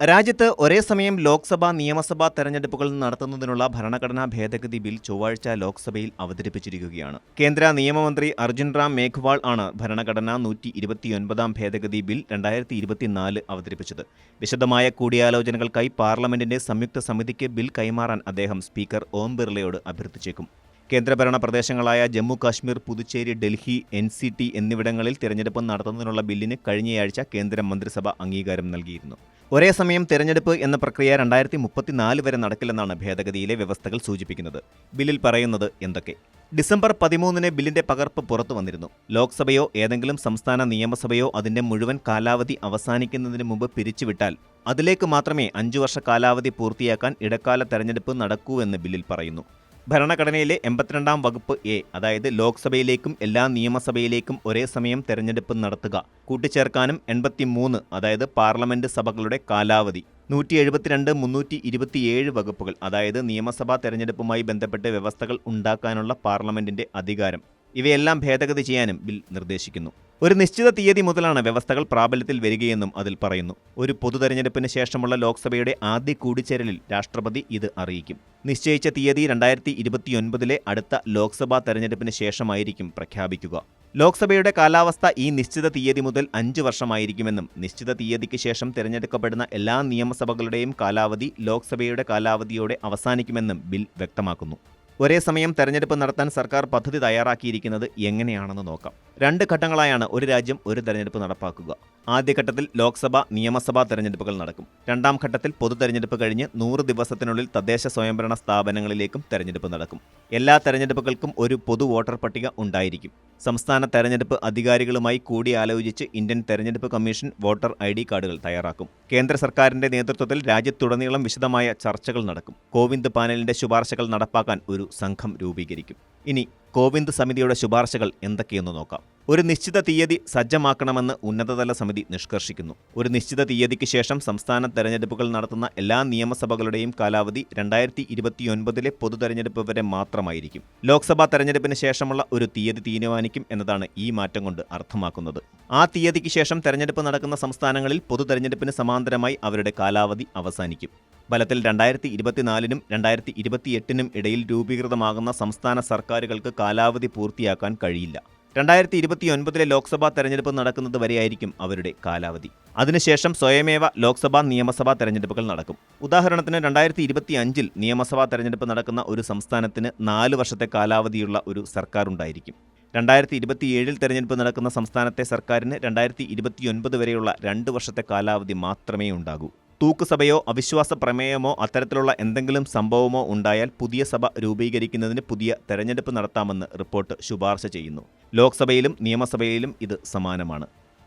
രാജ്യത്ത് ഒരേ സമയം ലോക്സഭാ നിയമസഭാ തെരഞ്ഞെടുപ്പുകൾ നടത്തുന്നതിനുള്ള ഭരണഘടനാ ഭേദഗതി ബിൽ ചൊവ്വാഴ്ച ലോക്സഭയിൽ അവതരിപ്പിച്ചിരിക്കുകയാണ്. കേന്ദ്ര നിയമമന്ത്രി അർജുൻ റാം മേഘ്വാൾ ആണ് ഭരണഘടനാ നൂറ്റി ഇരുപത്തിയൊൻപതാം ഭേദഗതി ബിൽ രണ്ടായിരത്തി ഇരുപത്തിനാല് അവതരിപ്പിച്ചത്. വിശദമായ കൂടിയാലോചനകൾക്കായി പാർലമെന്റിന്റെ സംയുക്ത സമിതിക്ക് ബിൽ കൈമാറാൻ അദ്ദേഹം സ്പീക്കർ ഓം ബിർളയോട് അഭ്യർത്ഥിച്ചേക്കും. കേന്ദ്രഭരണ പ്രദേശങ്ങളായ Jammu Kashmir Puducherry Delhi N C T എന്നിവിടങ്ങളിൽ തിരഞ്ഞെടുപ്പ് നടത്തുന്നതിനുള്ള ബില്ലിന് കഴിഞ്ഞയാഴ്ച കേന്ദ്ര മന്ത്രിസഭ അംഗീകാരം നൽകിയിരുന്നു. ഒരേ സമയം തെരഞ്ഞെടുപ്പ് എന്ന പ്രക്രിയ രണ്ടായിരത്തി മുപ്പത്തിനാല് വരെ നടക്കില്ലെന്നാണ് ഭേദഗതിയിലെ വ്യവസ്ഥകൾ സൂചിപ്പിക്കുന്നത്. ബില്ലിൽ പറയുന്നത് എന്തൊക്കെ? ഡിസംബർ പതിമൂന്നിന് ബില്ലിന്റെ പകർപ്പ് പുറത്തു വന്നിരുന്നു. ലോക്സഭയോ ഏതെങ്കിലും സംസ്ഥാന നിയമസഭയോ അതിന്റെ മുഴുവൻ കാലാവധി അവസാനിക്കുന്നതിന് മുമ്പ് പിരിച്ചുവിട്ടാൽ അതിലേക്ക് മാത്രമേ അഞ്ചു വർഷ കാലാവധി പൂർത്തിയാക്കാൻ ഇടക്കാല തെരഞ്ഞെടുപ്പ് നടക്കൂ എന്ന് ബില്ലിൽ പറയുന്നു. ഭരണഘടനയിലെ എൺപത്തിരണ്ടാം വകുപ്പ് എ അതായത് ലോക്സഭയിലേക്കും എല്ലാ നിയമസഭയിലേക്കും ഒരേ സമയം തെരഞ്ഞെടുപ്പ് നടത്തുക. കൂട്ടിച്ചേർക്കാനും എൺപത്തിമൂന്ന് അതായത് പാർലമെന്റ് സഭകളുടെ കാലാവധി. നൂറ്റി എഴുപത്തിരണ്ട് മുന്നൂറ്റി ഇരുപത്തിയേഴ് വകുപ്പുകൾ അതായത് നിയമസഭാ തെരഞ്ഞെടുപ്പുമായി ബന്ധപ്പെട്ട് വ്യവസ്ഥകൾ ഉണ്ടാക്കാനുള്ള പാർലമെന്റിന്റെ അധികാരം. ഇവയെല്ലാം ഭേദഗതി ചെയ്യാനും ബിൽ നിർദ്ദേശിക്കുന്നു. ഒരു നിശ്ചിത തീയതി മുതലാണ് വ്യവസ്ഥകൾ പ്രാബല്യത്തിൽ വരികയെന്നും അതിൽ പറയുന്നു. ഒരു പൊതു തെരഞ്ഞെടുപ്പിന് ശേഷമുള്ള ലോക്സഭയുടെ ആദ്യ കൂടിച്ചേരലിൽ രാഷ്ട്രപതി ഇത് അറിയിക്കും. നിശ്ചയിച്ച തീയതി രണ്ടായിരത്തി ഇരുപത്തിയൊൻപതിലെ അടുത്ത ലോക്സഭാ തെരഞ്ഞെടുപ്പിന് ശേഷമായിരിക്കും പ്രഖ്യാപിക്കുക. ലോക്സഭയുടെ കാലാവസ്ഥ ഈ നിശ്ചിത തീയതി മുതൽ അഞ്ച് വർഷമായിരിക്കുമെന്നും നിശ്ചിത തീയതിക്ക് ശേഷം തിരഞ്ഞെടുക്കപ്പെടുന്ന എല്ലാ നിയമസഭകളുടെയും കാലാവധി ലോക്സഭയുടെ കാലാവധിയോടെ അവസാനിക്കുമെന്നും ബിൽ വ്യക്തമാക്കുന്നു. ഒരേ സമയം തെരഞ്ഞെടുപ്പ് നടത്താൻ സർക്കാർ പദ്ധതി തയ്യാറാക്കിയിരിക്കുന്നത് എങ്ങനെയാണെന്ന് നോക്കാം. രണ്ട് ഘട്ടങ്ങളായാണ് ഒരു രാജ്യം ഒരു തെരഞ്ഞെടുപ്പ് നടപ്പാക്കുക. ആദ്യഘട്ടത്തിൽ ലോക്സഭ നിയമസഭാ തെരഞ്ഞെടുപ്പുകൾ നടക്കും. രണ്ടാം ഘട്ടത്തിൽ പൊതു തെരഞ്ഞെടുപ്പ് കഴിഞ്ഞ് നൂറ് ദിവസത്തിനുള്ളിൽ തദ്ദേശ സ്വയംഭരണ സ്ഥാപനങ്ങളിലേക്കും തെരഞ്ഞെടുപ്പ് നടക്കും. എല്ലാ തെരഞ്ഞെടുപ്പുകൾക്കും ഒരു പൊതു വോട്ടർ പട്ടിക ഉണ്ടായിരിക്കും. സംസ്ഥാന തെരഞ്ഞെടുപ്പ് അധികാരികളുമായി കൂടിയാലോചിച്ച് ഇന്ത്യൻ തെരഞ്ഞെടുപ്പ് കമ്മീഷൻ വോട്ടർ ഐ ഡി കാർഡുകൾ തയ്യാറാക്കും. കേന്ദ്ര സർക്കാരിന്റെ നേതൃത്വത്തിൽ രാജ്യത്തുടനീളം വിശദമായ ചർച്ചകൾ നടക്കും. കോവിന്ദ് പാനലിന്റെ ശുപാർശകൾ നടപ്പാക്കാൻ ഒരു സംഘം രൂപീകരിക്കും. ഇനി കോവിന്ദ് സമിതിയുടെ ശുപാർശകൾ എന്തൊക്കെയെന്ന് നോക്കാം. ഒരു നിശ്ചിത തീയതി സജ്ജമാക്കണമെന്ന് ഉന്നതതല സമിതി നിഷ്കർഷിക്കുന്നു. ഒരു നിശ്ചിത തീയതിക്ക് ശേഷം സംസ്ഥാന തെരഞ്ഞെടുപ്പുകൾ നടത്തുന്ന എല്ലാ നിയമസഭകളുടെയും കാലാവധി രണ്ടായിരത്തി ഇരുപത്തിയൊൻപതിലെ പൊതു തെരഞ്ഞെടുപ്പ് വരെ മാത്രമായിരിക്കും. ലോക്സഭാ തെരഞ്ഞെടുപ്പിന് ശേഷമുള്ള ഒരു തീയതി തീരുമാനിക്കും എന്നതാണ് ഈ മാറ്റം കൊണ്ട് അർത്ഥമാക്കുന്നത്. ആ തീയതിക്ക് ശേഷം തെരഞ്ഞെടുപ്പ് നടക്കുന്ന സംസ്ഥാനങ്ങളിൽ പൊതു തെരഞ്ഞെടുപ്പിന് സമാന്തരമായി അവരുടെ കാലാവധി അവസാനിക്കും. ഫലത്തിൽ രണ്ടായിരത്തി ഇരുപത്തിനാലിനും രണ്ടായിരത്തി ഇരുപത്തിയെട്ടിനും ഇടയിൽ രൂപീകൃതമാകുന്ന സംസ്ഥാന സർക്കാരുകൾക്ക് കാലാവധി പൂർത്തിയാക്കാൻ കഴിയില്ല. രണ്ടായിരത്തി ഇരുപത്തിയൊൻപതിലെ ലോക്സഭാ തെരഞ്ഞെടുപ്പ് നടക്കുന്നത് വരെയായിരിക്കും അവരുടെ കാലാവധി. അതിനുശേഷം സ്വയമേവ ലോക്സഭാ നിയമസഭാ തെരഞ്ഞെടുപ്പുകൾ നടക്കും. ഉദാഹരണത്തിന് രണ്ടായിരത്തി ഇരുപത്തി അഞ്ചിൽ നിയമസഭാ തെരഞ്ഞെടുപ്പ് നടക്കുന്ന ഒരു സംസ്ഥാനത്തിന് നാല് വർഷത്തെ കാലാവധിയുള്ള ഒരു സർക്കാർ ഉണ്ടായിരിക്കും. രണ്ടായിരത്തി ഇരുപത്തിയേഴിൽ തെരഞ്ഞെടുപ്പ് നടക്കുന്ന സംസ്ഥാനത്തെ സർക്കാരിന് രണ്ടായിരത്തി ഇരുപത്തിയൊൻപത് വരെയുള്ള രണ്ട് വർഷത്തെ കാലാവധി മാത്രമേ ഉണ്ടാകൂ. തൂക്കുസഭയോ അവിശ്വാസ പ്രമേയമോ അത്തരത്തിലുള്ള എന്തെങ്കിലും സംഭവമോ ഉണ്ടായാൽ പുതിയ സഭ രൂപീകരിക്കുന്നതിന് പുതിയ തെരഞ്ഞെടുപ്പ് നടത്താമെന്ന് റിപ്പോർട്ട് ശുപാർശ ചെയ്യുന്നു. ലോക്സഭയിലും നിയമസഭയിലും ഇത് സമാനമാണ്.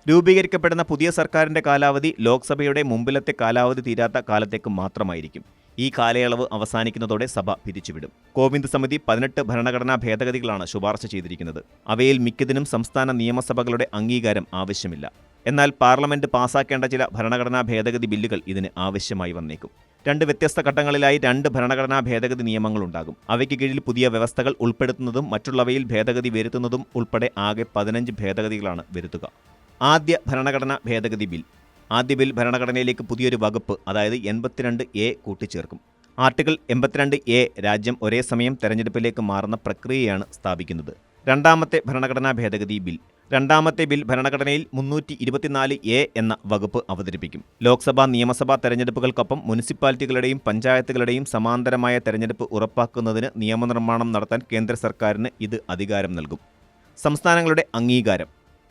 രൂപീകരിക്കപ്പെടുന്ന പുതിയ സർക്കാരിന്റെ കാലാവധി ലോക്സഭയുടെ മുമ്പിലത്തെ കാലാവധി തീരാത്ത കാലത്തേക്ക് മാത്രമായിരിക്കും. ഈ കാലയളവ് അവസാനിക്കുന്നതോടെ സഭ പിരിച്ചുവിടും. കോവിന്ദ് സമിതി പതിനെട്ട് ഭരണഘടനാ ഭേദഗതികളാണ് ശുപാർശ ചെയ്തിരിക്കുന്നത്. അവയിൽ മിക്കതിനും സംസ്ഥാന നിയമസഭകളുടെ അംഗീകാരം ആവശ്യമില്ല. എന്നാൽ പാർലമെന്റ് പാസാക്കേണ്ട ചില ഭരണഘടനാ ഭേദഗതി ബില്ലുകൾ ഇതിന് ആവശ്യമായി വന്നേക്കും. രണ്ട് വ്യത്യസ്ത ഘട്ടങ്ങളിലായി രണ്ട് ഭരണഘടനാ ഭേദഗതി നിയമങ്ങളുണ്ടാകും അവയ്ക്ക് കീഴിൽ പുതിയ വ്യവസ്ഥകൾ ഉൾപ്പെടുത്തുന്നതും മറ്റുള്ളവയിൽ ഭേദഗതി വരുത്തുന്നതും ഉൾപ്പെടെ ആകെ പതിനഞ്ച് ഭേദഗതികളാണ് വരുത്തുക. ആദ്യ ഭരണഘടനാ ഭേദഗതി ബിൽ. ആദ്യ ബിൽ ഭരണഘടനയിലേക്ക് പുതിയൊരു വകുപ്പ് അതായത് എൺപത്തിരണ്ട് എ കൂട്ടിച്ചേർക്കും. ആർട്ടിക്കിൾ എൺപത്തിരണ്ട് എ രാജ്യം ഒരേ സമയം തെരഞ്ഞെടുപ്പിലേക്ക് മാറുന്ന പ്രക്രിയയാണ് സ്ഥാപിക്കുന്നത്. രണ്ടാമത്തെ ഭരണഘടനാ ഭേദഗതി ബിൽ. രണ്ടാമത്തെ ബിൽ ഭരണഘടനയിൽ മുന്നൂറ്റി ഇരുപത്തിനാല് എ എന്ന വകുപ്പ് അവതരിപ്പിക്കും. ലോക്സഭാ നിയമസഭാ തെരഞ്ഞെടുപ്പുകൾക്കൊപ്പം മുനിസിപ്പാലിറ്റികളുടെയും പഞ്ചായത്തുകളുടെയും സമാന്തരമായ തെരഞ്ഞെടുപ്പ് ഉറപ്പാക്കുന്നതിന് നിയമനിർമ്മാണം നടത്താൻ കേന്ദ്ര സർക്കാരിന് ഇത് അധികാരം നൽകും. സംസ്ഥാനങ്ങളുടെ അംഗീകാരം.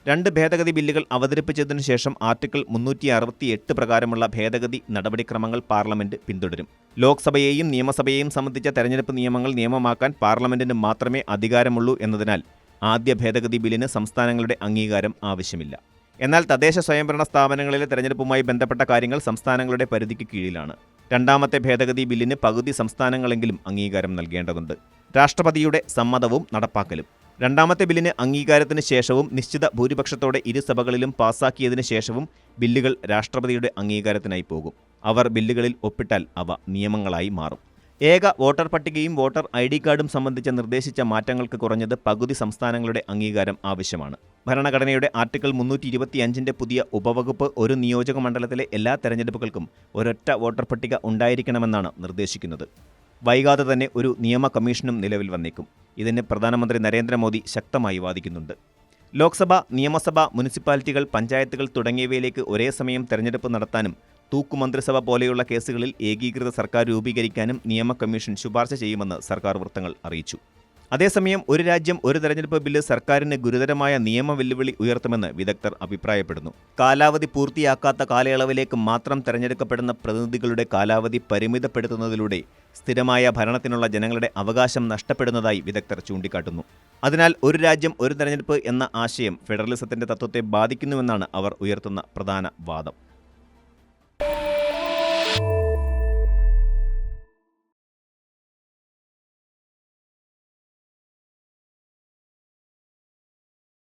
രണ്ട് ഭേദഗതി ബില്ലുകൾ അവതരിപ്പിച്ചതിനു ശേഷം ആർട്ടിക്കിൾ മുന്നൂറ്റി അറുപത്തിയെട്ട് പ്രകാരമുള്ള ഭേദഗതി നടപടിക്രമങ്ങൾ പാർലമെന്റ് പിന്തുടരും. ലോക്സഭയെയും നിയമസഭയെയും സംബന്ധിച്ച തെരഞ്ഞെടുപ്പ് നിയമങ്ങൾ നിയമമാക്കാൻ പാർലമെന്റിന് മാത്രമേ അധികാരമുള്ളൂ എന്നതിനാൽ ആദ്യ ഭേദഗതി ബില്ലിന് സംസ്ഥാനങ്ങളുടെ അംഗീകാരം ആവശ്യമില്ല. എന്നാൽ തദ്ദേശ സ്വയംഭരണ സ്ഥാപനങ്ങളിലെ തെരഞ്ഞെടുപ്പുമായി ബന്ധപ്പെട്ട കാര്യങ്ങൾ സംസ്ഥാനങ്ങളുടെ പരിധിക്ക് കീഴിലാണ്. രണ്ടാമത്തെ ഭേദഗതി ബില്ലിന് പകുതി സംസ്ഥാനങ്ങളെങ്കിലും അംഗീകാരം നൽകേണ്ടതുണ്ട്. രാഷ്ട്രപതിയുടെ സമ്മതവും നടപ്പാക്കലും. രണ്ടാമത്തെ ബില്ലിന് അംഗീകാരത്തിന് ശേഷവും നിശ്ചിത ഭൂരിപക്ഷത്തോടെ ഇരു സഭകളിലും പാസാക്കിയതിനു ശേഷവും ബില്ലുകൾ രാഷ്ട്രപതിയുടെ അംഗീകാരത്തിനായി പോകും. അവർ ബില്ലുകളിൽ ഒപ്പിട്ടാൽ അവ നിയമങ്ങളായി മാറും. ഏക വോട്ടർ പട്ടികയും വോട്ടർ ഐ ഡി കാർഡും സംബന്ധിച്ച നിർദ്ദേശിച്ച മാറ്റങ്ങൾക്ക് കുറഞ്ഞത് പകുതി സംസ്ഥാനങ്ങളുടെ അംഗീകാരം ആവശ്യമാണ്. ഭരണഘടനയുടെ ആർട്ടിക്കിൾ മുന്നൂറ്റി ഇരുപത്തിയഞ്ചിന്റെ പുതിയ ഉപവകുപ്പ് ഒരു നിയോജക മണ്ഡലത്തിലെ എല്ലാ തെരഞ്ഞെടുപ്പുകൾക്കും ഒരൊറ്റ വോട്ടർ പട്ടിക ഉണ്ടായിരിക്കണമെന്നാണ് നിർദ്ദേശിക്കുന്നത്. വൈകാതെ തന്നെ ഒരു നിയമ കമ്മീഷനും നിലവിൽ വന്നേക്കും. ഇതിന് പ്രധാനമന്ത്രി നരേന്ദ്രമോദി ശക്തമായി വാദിക്കുന്നുണ്ട്. ലോക്സഭ നിയമസഭ മുനിസിപ്പാലിറ്റികൾ പഞ്ചായത്തുകൾ തുടങ്ങിയവയിലേക്ക് ഒരേ സമയം തെരഞ്ഞെടുപ്പ് നടത്താനും തൂക്കുമന്ത്രിസഭ പോലെയുള്ള കേസുകളിൽ ഏകീകൃത സർക്കാർ രൂപീകരിക്കാനും നിയമ കമ്മീഷൻ ശുപാർശ ചെയ്യുമെന്ന് സർക്കാർ വൃത്തങ്ങൾ അറിയിച്ചു. അതേസമയം ഒരു രാജ്യം ഒരു തെരഞ്ഞെടുപ്പ് ബില്ല് സർക്കാരിന് ഗുരുതരമായ നിയമ വെല്ലുവിളി ഉയർത്തുമെന്ന് വിദഗ്ധർ അഭിപ്രായപ്പെടുന്നു. കാലാവധി പൂർത്തിയാക്കാത്ത കാലയളവിലേക്ക് മാത്രം തെരഞ്ഞെടുക്കപ്പെടുന്ന പ്രതിനിധികളുടെ കാലാവധി പരിമിതപ്പെടുത്തുന്നതിലൂടെ സ്ഥിരമായ ഭരണത്തിനുള്ള ജനങ്ങളുടെ അവകാശം നഷ്ടപ്പെടുന്നതായി വിദഗ്ധർ ചൂണ്ടിക്കാട്ടുന്നു. അതിനാൽ ഒരു രാജ്യം ഒരു തെരഞ്ഞെടുപ്പ് എന്ന ആശയം ഫെഡറലിസത്തിന്റെ തത്വത്തെ ബാധിക്കുന്നുവെന്നാണ് അവർ ഉയർത്തുന്ന പ്രധാന വാദം.